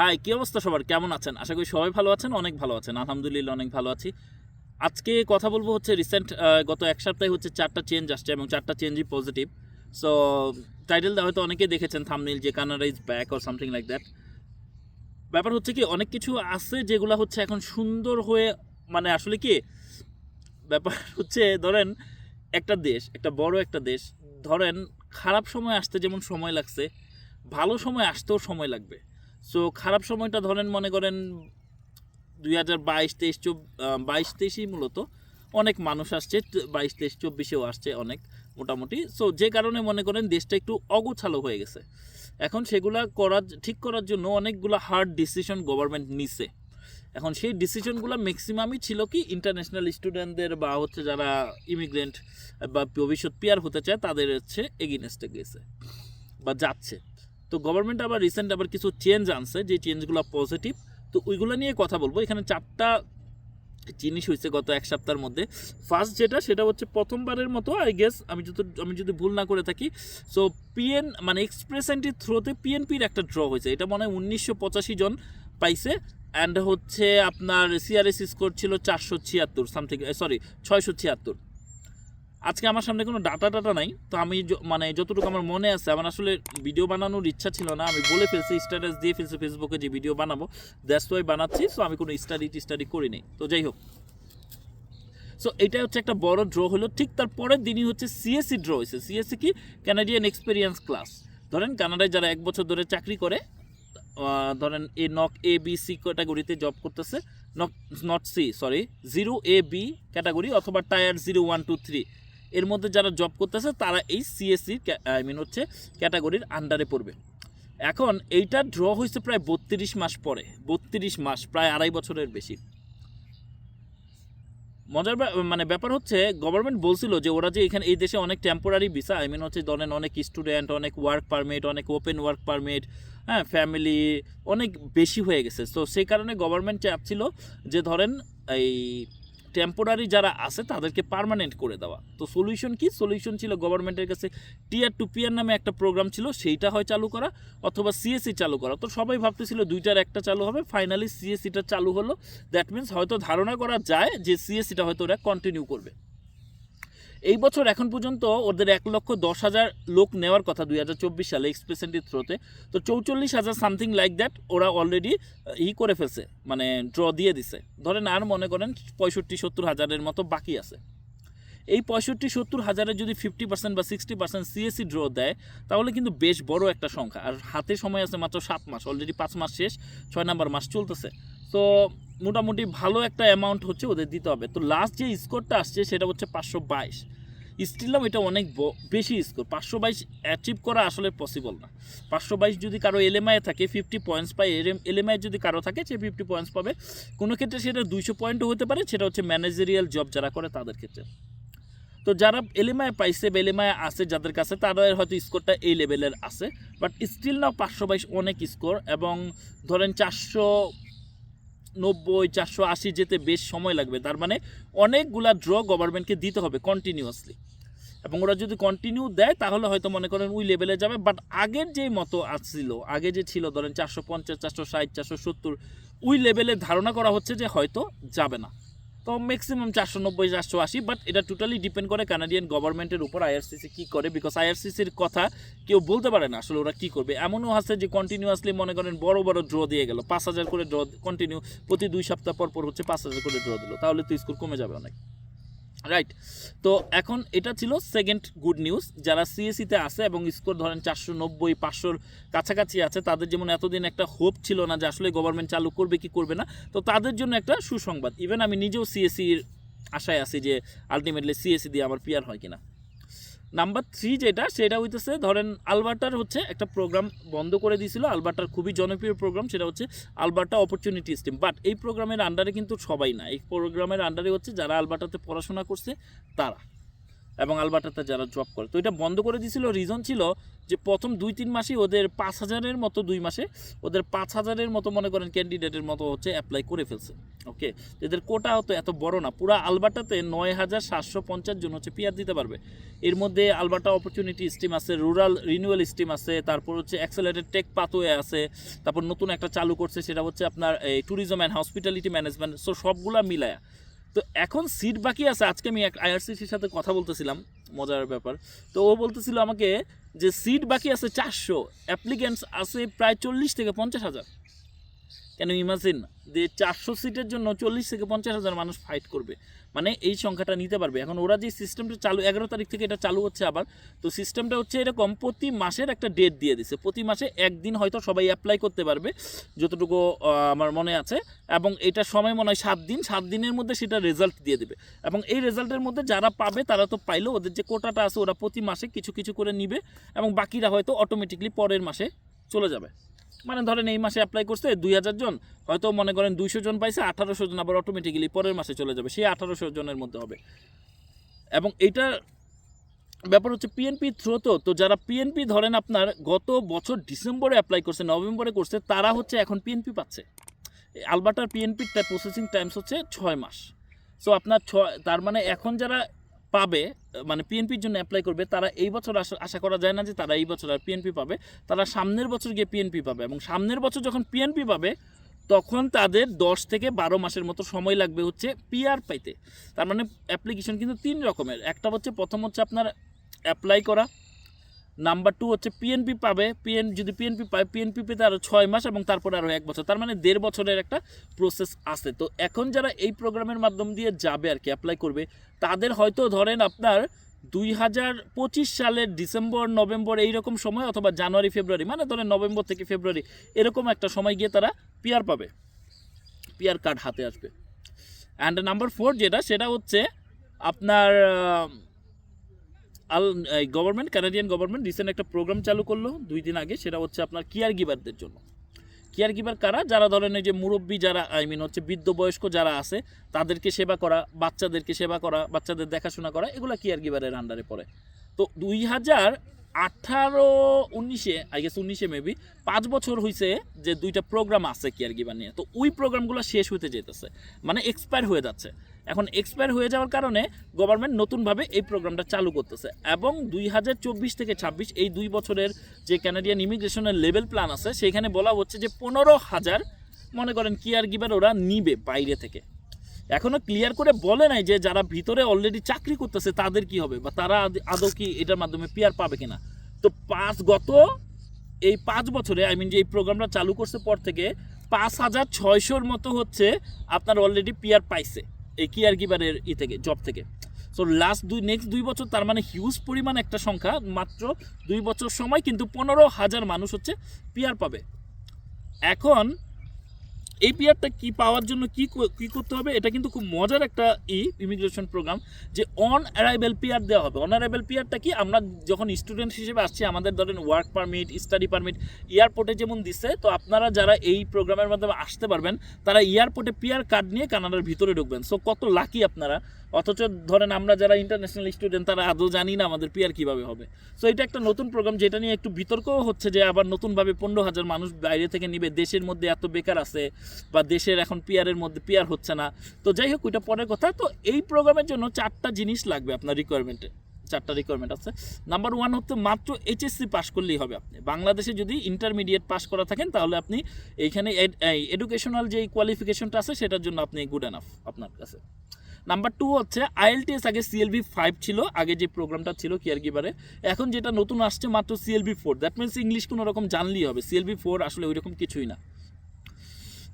High, কি অবস্থা সবার? কেমন আছেন? আশা করি সবাই ভালো আছেন, অনেক ভালো আছেন। আলহামদুলিল্লাহ, অনেক ভালো আছি। আজকে কথা বলব হচ্ছে রিসেন্ট গত এক সপ্তাহে হচ্ছে চারটা চেঞ্জ আসছে এবং চারটা চেঞ্জই পজিটিভ সো টাইটেলটা হয়তো অনেকেই দেখেছেন থামনিল যে Canada is back or something like that ব্যাপার হচ্ছে কি, অনেক কিছু আছে যেগুলো হচ্ছে এখন সুন্দর হয়ে মানে আসলে কি, ব্যাপার হচ্ছে ধরেন, একটা দেশ, একটা বড় একটা দেশ, ধরেন খারাপ সময় আসতে যেমন সময় লাগছে, ভালো সময় আসতেও সময় লাগবে। সো খারাপ সময়টা ধরেন, মনে করেন, দুই হাজার বাইশ, তেইশ, চব বাইশ তেইশেই মূলত অনেক মানুষ আসছে, বাইশ তেইশ, চব্বিশেও আসছে অনেক মোটামুটি। সো যে কারণে মনে করেন দেশটা একটু অগোছালো হয়ে গেছে। এখন সেগুলা করার, ঠিক করার জন্য অনেকগুলো হার্ড ডিসিশন গভর্নমেন্ট নিছে। এখন সেই ডিসিশনগুলো ম্যাক্সিমামই ছিল কি ইন্টারন্যাশনাল স্টুডেন্টদের বা হচ্ছে যারা ইমিগ্রেন্ট বা ভবিষ্যৎ পিয়ার হতে চায়, তাদের হচ্ছে এগেনস্টে গেছে বা যাচ্ছে। তো গভর্নমেন্ট আবার রিসেন্ট আবার কিছু চেঞ্জ আনছে, যে চেঞ্জগুলো পজিটিভ তো ওইগুলো নিয়ে কথা বলব। এখানে চারটা জিনিস হয়েছে গত এক সপ্তাহের মধ্যে। ফার্স্ট যেটা, সেটা হচ্ছে প্রথমবারের মতো আই গেস আমি যত, আমি যদি ভুল না করে থাকি সো পিএন মানে এক্সপ্রেস এন্ট্রির থ্রোতে পিএনপির একটা ড্র হয়েছে। এটা মনে হয় উনিশশো পঁচাশি জন পাইছে অ্যান্ড হচ্ছে আপনার সিআরএস স্কোর ছিল চারশো ছিয়াত্তর সামথিং সরি ছয়শো ছিয়াত্তর। আজকে আমার সামনে কোনো ডাটা টাটা নাই, তো আমি মানে যতটুকু আমার মনে আছে, আমার আসলে ভিডিও বানানোর ইচ্ছা ছিল না, আমি বলে ফেলছি স্ট্যাটাস দিয়ে ফেলছি ফেসবুকে যে ভিডিও বানাবো দ্যাটস ওয়াই বানাচ্ছি সো আমি কোনো স্টাডি টিস্টাডি করি নাই, তো যাই হোক। সো এটা হচ্ছে একটা বড় ড্র হলো, ঠিক তার পরের দিনই হচ্ছে সিএসসি ড্র হয়েছে। সিএসসি কি? ক্যানাডিয়ান এক্সপিরিয়েন্স ক্লাস ধরেন কানাডায় যারা এক বছর ধরে চাকরি করে ধরেন A NOC A B C ক্যাটাগরিতে জব করতেছে NOC not C sorry zero A B category অথবা tier zero one two three এর মধ্যে যারা জব করতেছে, তারা এই সিএসসি আই মিন হচ্ছে ক্যাটাগরির আন্ডারে পড়বে। এখন এইটা ড্র হয়েছে প্রায় বত্রিশ মাস পরে, বত্রিশ মাস, প্রায় আড়াই বছরের বেশি। মজার মানে ব্যাপার হচ্ছে গভর্নমেন্ট বলছিল যে ওরা যে এখানে এই দেশে অনেক টেম্পোরারি ভিসা আই মিন হচ্ছে ধরেন অনেক স্টুডেন্ট অনেক ওয়ার্ক পারমিট অনেক ওপেন ওয়ার্ক পারমিট হ্যাঁ ফ্যামিলি অনেক বেশি হয়ে গেছে। তো সেই কারণে গভর্নমেন্ট চাচ্ছিল যে ধরেন এই টেম্পোরারি যারা আছে, তাদেরকে পারমানেন্ট করে দেওয়া। তো সলিউশন কি? সলিউশন ছিল গভর্নমেন্টের কাছে টিয়ার টু পিয়ার নামে একটা প্রোগ্রাম ছিল, সেইটা হয় চালু করা অথবা সিএসসি চালু করা। তো সবাই ভাবতেছিল দুইটার একটা চালু হবে ফাইনালি সিএসসিটা চালু হলো। দ্যাট মিনস হয়তো ধারণা করা যায় যে সিএসসিটা হয়তো ওরা কন্টিনিউ করবে। এই বছর এখন পর্যন্ত ওদের এক লক্ষ দশ হাজার লোক নেওয়ার কথা দুই হাজার চব্বিশ সালে এক্সপ্রেসেন্টের থ্রোতে তো চৌচল্লিশ হাজার সামথিং লাইক দ্যাট ওরা অলরেডি ই করে ফেলছে মানে ড্র দিয়ে দিছে। ধরেন আর মনে করেন পঁয়ষট্টি সত্তর হাজারের মতো বাকি আছে। এই পঁয়ষট্টি, সত্তর হাজারে যদি ফিফটি পার্সেন্ট বা সিক্সটি পার্সেন্ট সিএসসি ড্র দেয়, তাহলে কিন্তু বেশ বড় একটা সংখ্যা। আর হাতে সময় আছে মাত্র সাত মাস অলরেডি পাঁচ মাস শেষ, ছয় নাম্বার মাস চলতেছে। তো মোটামুটি ভালো একটা অ্যামাউন্ট হচ্ছে ওদের দিতে হবে। তো লাস্ট যে স্কোরটা আসছে, সেটা হচ্ছে পাঁচশো বাইশ। স্টিলাম এটা অনেক বেশি স্কোর পাঁচশো বাইশ অ্যাচিভ করা আসলে পসিবল না। পাঁচশো বাইশ যদি কারও এলএমআই থাকে ফিফটি পয়েন্টস পায় এলএমআই যদি কারও থাকে, সে ফিফটি পয়েন্টস পাবে। কোনো ক্ষেত্রে সেটা দুইশো পয়েন্টও হতে পারে, সেটা হচ্ছে ম্যানেজারিয়াল জব যারা করে তাদের ক্ষেত্রে। তো যারা এলএমআই পাইছে বা এলএমআই আছে, যাদের কাছে, তাদের হয়তো স্কোরটা এই লেভেলের আছে। বাট স্টিল নাও পাঁচশো বাইশ অনেক স্কোর এবং ধরেন চারশো নব্বই, চারশো আশি যেতে বেশ সময় লাগবে। তার মানে অনেকগুলা ড্র গভর্নমেন্টকে দিতে হবে কন্টিনিউয়াসলি এবং ওরা যদি কন্টিনিউ দেয়, তাহলে হয়তো মনে করেন ওই লেভেলে যাবে। বাট আগের যে মতো আসছিল আগে যে ছিল ধরেন চারশো পঞ্চাশ, চারশো ষাট, চারশো সত্তর, ওই লেভেলে ধারণা করা হচ্ছে যে হয়তো যাবে না। তো ম্যাক্সিমাম চারশো নব্বই, চারশো আশি বাট এটা টোটালি ডিপেন্ড করে কানাডিয়ান গভর্নমেন্টের উপর আইআরসিসি কী করে বিকজ আইআরসিসির কথা কেউ বলতে পারে না আসলে ওরা কী করবে। এমনও আছে যে কন্টিনিউয়াসলি মনে করেন বড় বড় ড্র দিয়ে গেল। পাঁচ হাজার করে ড্র কন্টিনিউ প্রতি দুই সপ্তাহ পর পর হচ্ছে পাঁচ হাজার করে ড্র দিল। তাহলে তো স্কোর কমে যাবে অনেক। রাইট তো এখন এটা ছিল সেকেন্ড গুড নিউজ যারা সিএসিতে আছে এবং স্কোর ধরেন চারশো নব্বই, পাঁচশোর কাছাকাছি আছে, তাদের যেমন এতদিন একটা হোপ ছিল না যে আসলে গভর্নমেন্ট চালু করবে কি করবে না, তো তাদের জন্য একটা সুসংবাদ। ইভেন আমি নিজেও সিএসির আশায় আছি যে আলটিমেটলি সিএসি দিয়ে আমার পিয়ার হয় কিনা। নাম্বার থ্রি যেটা, সেটা হইতেছে, ধরেন আলবার্টার হচ্ছে একটা প্রোগ্রাম বন্ধ করে দিয়েছিল। আলবার্টার খুবই জনপ্রিয় প্রোগ্রাম সেটা হচ্ছে আলবার্টা অপরচুনিটি স্টিম বাট এই প্রোগ্রামের আন্ডারে কিন্তু সবাই না এই প্রোগ্রামের আন্ডারে হচ্ছে যারা আলবার্টাতে পড়াশোনা করছে, তারা। এবং আলবার্টাতে যারা জব করে। তো এটা বন্ধ করে দিয়েছিল। রিজন ছিল যে প্রথম দুই, তিন মাসে ওদের পাঁচ হাজারের মতো দুই মাসে ওদের পাঁচ হাজারের মতো মনে করেন ক্যান্ডিডেটের মতো হচ্ছে অ্যাপ্লাই করে ফেলছে। ওকে এদের কোটা তো এত বড় না। পুরো আলবাটাতে নয় হাজার সাতশো পঞ্চাশ জন হচ্ছে পিয়ার দিতে পারবে। এর মধ্যে আলবাটা অপরচুনিটি স্টিম আছে রুরাল রিনিউয়াল স্টিম আছে, তারপর হচ্ছে অ্যাক্সেলারেটেড টেক পাথওয়ে আছে, তারপর নতুন একটা চালু করছে, সেটা হচ্ছে আপনার, এই tourism and hospitality management so সবগুলা মিলায়া। তো এখন সিট বাকি আছে। আজকে আমি এক আইআরসিসির সাথে কথা বলতেছিলাম, মজার ব্যাপার। তো ও বলতেছিল আমাকে যে সিট বাকি আছে চারশো অ্যাপ্লিকেন্টস আছে প্রায় চল্লিশ থেকে পঞ্চাশ হাজার। কেন ইমাজিন যে চারশো সিটের জন্য চল্লিশ থেকে পঞ্চাশ হাজার মানুষ ফাইট করবে? মানে এই সংখ্যাটা নিতে পারবে। এখন ওরা যে সিস্টেমটা চালু, এগারো তারিখ থেকে এটা চালু হচ্ছে আবার, তো সিস্টেমটা হচ্ছে এরকম প্রতি মাসের একটা ডেট দিয়ে দিছে। প্রতি মাসে একদিন হয়তো সবাই অ্যাপ্লাই করতে পারবে, যতটুকু আমার মনে আছে, এবং এটা সময় মনে হয় সাত দিন, সাত দিনের মধ্যে সেটা রেজাল্ট দিয়ে দেবে। এবং এই রেজাল্টের মধ্যে যারা পাবে, তারা তো পাইলো, ওদের যে কোটাটা আছে, ওরা প্রতি মাসে কিছু কিছু করে নিবে, এবং বাকিরা হয়তো অটোমেটিকলি পরের মাসে চলে যাবে। মানে ধরেন এই মাসে অ্যাপ্লাই করছে দুই হাজার জন, হয়তো মনে করেন দুইশো জন পাইছে, আঠারোশো জন আবার অটোমেটিক্যালি পরের মাসে চলে যাবে, সেই আঠারোশো জনের মধ্যে হবে। এবং এইটার ব্যাপার হচ্ছে পিএনপি থ্রো তো যারা পিএনপি ধরেন আপনার গত বছর ডিসেম্বরে অ্যাপ্লাই করছে, নভেম্বরে করছে, তারা হচ্ছে এখন পিএনপি পাচ্ছে। আলবাটার পিএনপির প্রসেসিং টাইমস হচ্ছে ছয় মাস। সো আপনার ছয়, তার মানে এখন যারা পাবে মানে পিএনপির জন্য অ্যাপ্লাই করবে, তারা এই বছর আশা করা যায় না যে তারা এই বছর আর পিএনপি পাবে। তারা সামনের বছর গিয়ে পিএনপি পাবে এবং সামনের বছর যখন পিএনপি পাবে, তখন তাদের দশ থেকে বারো মাসের মতো সময় লাগবে হচ্ছে পিআর পাইতে। তার মানে অ্যাপ্লিকেশন কিন্তু তিন রকমের। একটা হচ্ছে প্রথম হচ্ছে আপনার অ্যাপ্লাই করা নাম্বার টু হচ্ছে পিএনপি পাবে পিএন যদি পিএনপি পায় পিএনপি পেতে আরও ছয় মাস এবং তারপরে আরও এক বছর। তার মানে দেড় বছরের একটা প্রসেস আছে। তো এখন যারা এই প্রোগ্রামের মাধ্যম দিয়ে যাবে আর কি অ্যাপ্লাই করবে, তাদের হয়তো ধরেন আপনার দুই হাজার পঁচিশ সালের ডিসেম্বর, নভেম্বর এইরকম সময় অথবা জানুয়ারি, ফেব্রুয়ারি মানে ধরেন নভেম্বর থেকে ফেব্রুয়ারি এরকম একটা সময় গিয়ে তারা পিআর পাবে। পিআর কার্ড হাতে আসবে। অ্যান্ড নাম্বার ফোর যেটা, সেটা হচ্ছে আপনার আল গভর্নমেন্ট কানাডিয়ান গভর্নমেন্ট রিসেন্ট একটা প্রোগ্রাম চালু করল দুই দিন আগে, সেটা হচ্ছে আপনার কেয়ার গিভারদের জন্য। কেয়ার গিভার কারা? যারা ধরেন এই যে মুরব্বী যারা আই মিন হচ্ছে বৃদ্ধ বয়স্ক যারা আছে, তাদেরকে সেবা করা, বাচ্চাদেরকে সেবা করা, বাচ্চাদের দেখাশোনা করা, এগুলো কেয়ার গিভারের আন্ডারে পড়ে। তো দুই হাজার আঠারো উনিশে আই গেস উনিশে মেবি পাঁচ বছর হয়েছে যে দুইটা প্রোগ্রাম আছে কেয়ার গিভার নিয়ে। তো ওই প্রোগ্রামগুলো শেষ হতে যেতেছে মানে এক্সপায়ার হয়ে যাচ্ছে। এখন এক্সপায়ার হয়ে যাওয়ার কারণে গভর্নমেন্ট নতুনভাবে এই প্রোগ্রামটা চালু করতেছে এবং দুই হাজার চব্বিশ থেকে ছাব্বিশ এই দুই বছরের যে ক্যানাডিয়ান ইমিগ্রেশনের লেভেল প্ল্যান আছে, সেখানে বলা হচ্ছে যে পনেরো হাজার মনে করেন কেয়ার গিভার ওরা নিবে বাইরে থেকে। এখনও ক্লিয়ার করে বলে নাই যে যারা ভিতরে অলরেডি চাকরি করতেছে তাদের কি হবে বা তারা আদ- কি এটার মাধ্যমে পিয়ার পাবে কিনা। তো পাঁচ গত এই পাঁচ বছরে আই মিন যে এই প্রোগ্রামটা চালু করছে পর থেকে পাঁচ হাজার ছয়শোর মতো হচ্ছে আপনার অলরেডি পিয়ার পাইছে। এই কেয়ার গিভারের ই থেকে জব থেকে। সো লাস্ট দুই নেক্সট দুই বছর তার মানে হিউজ পরিমাণ একটা সংখ্যা, মাত্র দুই বছর সময় কিন্তু পনেরো হাজার মানুষ হচ্ছে পিয়ার পাবে। এখন এই পিয়ারটা কি পাওয়ার জন্য কি কো- করতে হবে? এটা কিন্তু খুব মজার একটা ই ইমিগ্রেশন প্রোগ্রাম যে অন অ্যারাইভেল পিয়ার দেওয়া হবে। অন অ্যারাইভেল পিয়ারটা কি? আমরা যখন স্টুডেন্ট হিসেবে আসছি, আমাদের ধরেন ওয়ার্ক পারমিট স্টাডি পারমিট এয়ারপোর্টে যেমন দিচ্ছে তো আপনারা যারা এই প্রোগ্রামের মাধ্যমে আসতে পারবেন, তারা এয়ারপোর্টে পিয়ার কার্ড নিয়ে কানাডার ভিতরে ঢুকবেন। সো কত লাকি আপনারা। অথচ ধরেন আমরা যারা ইন্টারন্যাশনাল স্টুডেন্ট তারা আদৌ জানি না আমাদের পিয়ার কীভাবে হবে। সো এটা একটা নতুন প্রোগ্রাম যেটা নিয়ে একটু বিতর্কও হচ্ছে যে আবার নতুনভাবে পনেরো হাজার মানুষ বাইরে থেকে নিবে, দেশের মধ্যে এত বেকার আছে। বা দেশের এখন পিয়ারের মধ্যে পিয়ার হচ্ছে না। তো যাই হোক, ওইটা পরের কথা। তো এই প্রোগ্রামের জন্য চারটা জিনিস লাগবে আপনার রিকোয়ারমেন্টে চারটা রিকোয়ারমেন্ট আছে। নাম্বার ওয়ান হচ্ছে মাত্র এইচএসসি পাস করলেই হবে আপনি। বাংলাদেশে যদি ইন্টারমিডিয়েট পাস করা থাকেন, তাহলে আপনি এইখানে এডুকেশনাল যে কোয়ালিফিকেশনটা আছে, সেটার জন্য আপনি গুড এনাফ আপনার কাছে। নাম্বার টু হচ্ছে আইএলটিএস আগে সিএলভি ফাইভ ছিল, আগে যে প্রোগ্রামটা ছিল কেয়ার গিভারে এখন যেটা নতুন আসছে মাত্র CLB four that means English কোনো রকম জানলেই হবে। সিএলভি ফোর আসলে ওই রকম কিছুই না।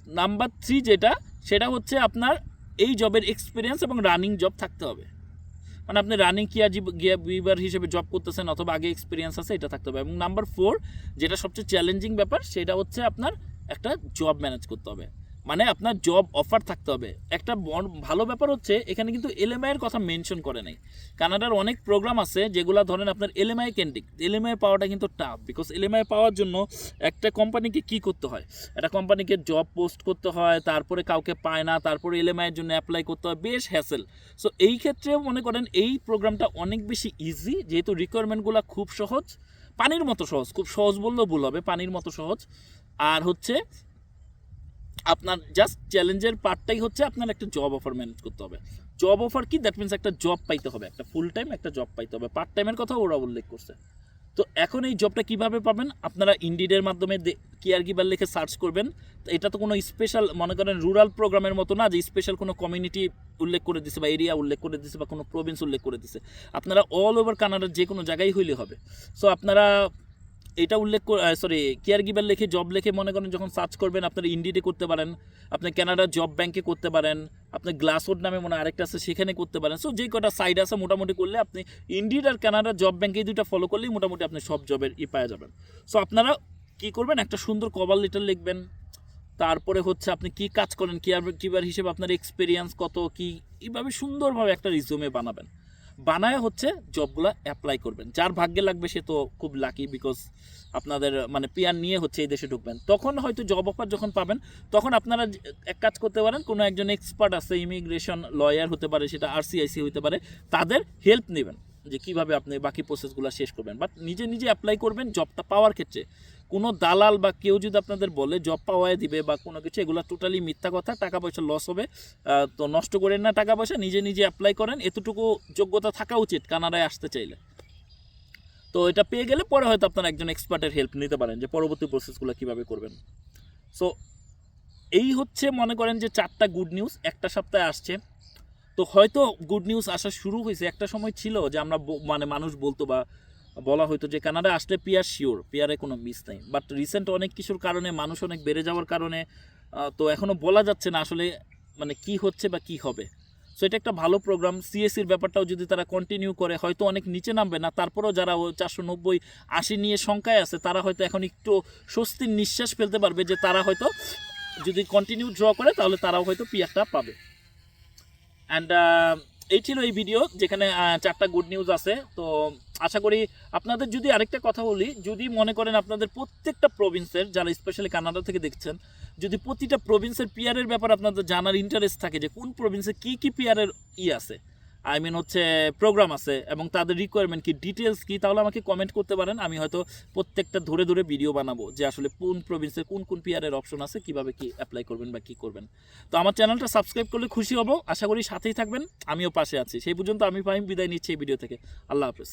নাম্বার থ্রি যেটা, সেটা হচ্ছে আপনার এই জবের এক্সপিরিয়েন্স এবং রানিং জব থাকতে হবে। মানে আপনি রানিং কেয়ার গিয়ার হিসেবে জব করতেছেন অথবা আগে এক্সপিরিয়েন্স আছে, এটা থাকতে হবে। এবং নাম্বার ফোর যেটা সবচেয়ে চ্যালেঞ্জিং ব্যাপার, সেটা হচ্ছে আপনার একটা জব ম্যানেজ করতে হবে। মানে আপনার জব অফার থাকতে হবে। একটা ভালো ব্যাপার হচ্ছে এখানে কিন্তু এলএমআই এর কথা মেনশন করে নাই। কানাডার অনেক প্রোগ্রাম আছে যেগুলো ধরেন আপনার এলএমআই কেন্দ্রিক। এলএমআই পাওয়াটা কিন্তু টাফ বিকজ এলএমআই পাওয়ার জন্য একটা কোম্পানিকে কি করতে হয়? একটা কোম্পানিকে জব পোস্ট করতে হয়, তারপরে কাউকে পায় না, তারপরে এলএমআই এর জন্য অ্যাপ্লাই করতে হয়, বেশ হ্যাসেল সো এই ক্ষেত্রে মনে করেন এই প্রোগ্রামটা অনেক বেশি ইজি যেহেতু রিকোয়ারমেন্টগুলো খুব সহজ, পানির মতো সহজ, খুব সহজ বললেও ভুল হবে, পানির মতো সহজ। আর হচ্ছে আপনার জাস্ট চ্যালেঞ্জের পার্টটাই হচ্ছে আপনার একটা জব অফার ম্যানেজ করতে হবে। জব অফার কি? দ্যাট মিনস একটা জব পাইতে হবে, একটা ফুল টাইম একটা জব পাইতে হবে। পার্ট টাইমের কথা ওরা উল্লেখ করছে। তো এখন এই জবটা কীভাবে পাবেন? আপনারা ইন্ডিডের মাধ্যমে কেয়ার গিভার লিখে সার্চ করবেন। এটা তো কোনো স্পেশাল মনে করেন রুরাল প্রোগ্রামের মতো না, যে স্পেশাল কোনো কমিউনিটি উল্লেখ করে দিছে বা এরিয়া উল্লেখ করে দিছে বা কোনো প্রভিন্স উল্লেখ করে দিছে। আপনারা অল ওভার কানাডার যে কোনো জায়গায় হইলে হবে। সো আপনারা এটা উল্লেখ সরি কেয়ার গিভার লিখে জব লিখে মনে করেন যখন সার্চ করবেন, আপনারা ইন্ডিডে করতে পারেন আপনি কানাডা জব ব্যাংকে করতে পারেন আপনি গ্লাসওড নামে মনে আরেকটা আছে, সেখানে করতে পারেন। সো যে কটা সাইড আছে মোটামুটি করলে আপনি ইন্ডিড আর কানাডা জব ব্যাংকে এই দুইটা ফলো করলেই মোটামুটি আপনি সব জবের ই পাওয়া যাবেন। সো আপনারা কী করবেন? একটা সুন্দর কভার লেটার লিখবেন। তারপরে হচ্ছে আপনি কি কাজ করেন? কি কিবার হিসেবে আপনার এক্সপিরিয়েন্স কত? কী? এইভাবে সুন্দরভাবে একটা রিজুমে বানাবেন। বানায় হচ্ছে জবগুলো অ্যাপ্লাই করবেন। যার ভাগ্যে লাগবে সে তো খুব লাকি বিকজ আপনাদের মানে পিয়ার নিয়ে হচ্ছে এই দেশে ঢুকবেন। তখন হয়তো জব অফার যখন পাবেন, তখন আপনারা এক কাজ করতে পারেন, কোনো একজন এক্সপার্ট আছে ইমিগ্রেশন লয়ার হতে পারে, সেটা আরসিআইসি হতে পারে, তাদের হেল্প নেবেন যে কীভাবে আপনি বাকি প্রসেসগুলো শেষ করবেন। বাট নিজে নিজে অ্যাপ্লাই করবেন জবটা পাওয়ার ক্ষেত্রে। কোনো দালাল বা কেউ যদি আপনাদের বলে জব পাওয়ায় দিবে বা কোনো কিছু, এগুলো টোটালি মিথ্যা কথা, টাকা পয়সা লস হবে তো নষ্ট করেন না টাকা পয়সা, নিজে নিজে অ্যাপ্লাই করেন, এতটুকু যোগ্যতা থাকা উচিত কানাডায় আসতে চাইলে। তো এটা পেয়ে গেলে পরে হয়তো আপনারা একজন এক্সপার্টের হেল্প নিতে পারেন যে পরবর্তী প্রসেসগুলো কীভাবে করবেন। সো এই হচ্ছে মনে করেন যে চারটা গুড নিউজ একটা সপ্তাহে আসছে। তো হয়তো গুড নিউজ আসা শুরু হয়েছে, একটা সময় ছিল যে আমরা মানে মানুষ বলতো বা বলা হতো যে কানাডা আসলে পিয়ার শিওর, পিয়ারে কোনো মিস নেই। বাট রিসেন্ট অনেক কিছুর কারণে, মানুষ অনেক বেড়ে যাওয়ার কারণে তো এখনও বলা যাচ্ছে না আসলে মানে কি হচ্ছে বা কি হবে। সো এটা একটা ভালো প্রোগ্রাম সিএসসির ব্যাপারটাও যদি তারা কন্টিনিউ করে, হয়তো অনেক নিচে নামবে না, তারপরেও যারা চারশো নব্বই, আশি নিয়ে সংখ্যায় আছে, তারা হয়তো এখন একটু স্বস্তির নিঃশ্বাস ফেলতে পারবে যে তারা হয়তো যদি কন্টিনিউ ড্র করে, তাহলে তারাও হয়তো পিয়ারটা পাবে। অ্যান্ড এই ছিল এই ভিডিও যেখানে চারটা গুড নিউজ আছে। তো আশা করি আপনাদের যদি আরেকটা কথা বলি, যদি মনে করেন আপনাদের প্রত্যেকটা প্রভিন্সের যারা স্পেশালি কানাডা থেকে দেখছেন, যদি প্রতিটা প্রভিন্সের পিয়ারের ব্যাপার আপনাদের জানার ইন্টারেস্ট থাকে যে কোন প্রভিন্সে কী কী পিয়ারের ই আছে আই মিন হচ্ছে প্রোগ্রাম আছে এবং তাদের রিকোয়ারমেন্ট কি ডিটেলস কি, তাহলে আমাকে কমেন্ট করতে পারেন। আমি হয়তো প্রত্যেকটা ধরে ধরে ভিডিও বানাবো যে আসলে কোন প্রভিন্সে কোন কোন পিয়ারের অপশন আছে, কীভাবে কি অ্যাপ্লাই করবেন বা কি করবেন। তো আমার চ্যানেলটা সাবস্ক্রাইব করলে খুশি হব। আশা করি সাথেই থাকবেন। আমিও পাশে আছি। সেই পর্যন্ত আমি ফাহিম, বিদায় নিচ্ছি এই ভিডিও থেকে। আল্লাহ হাফেজ।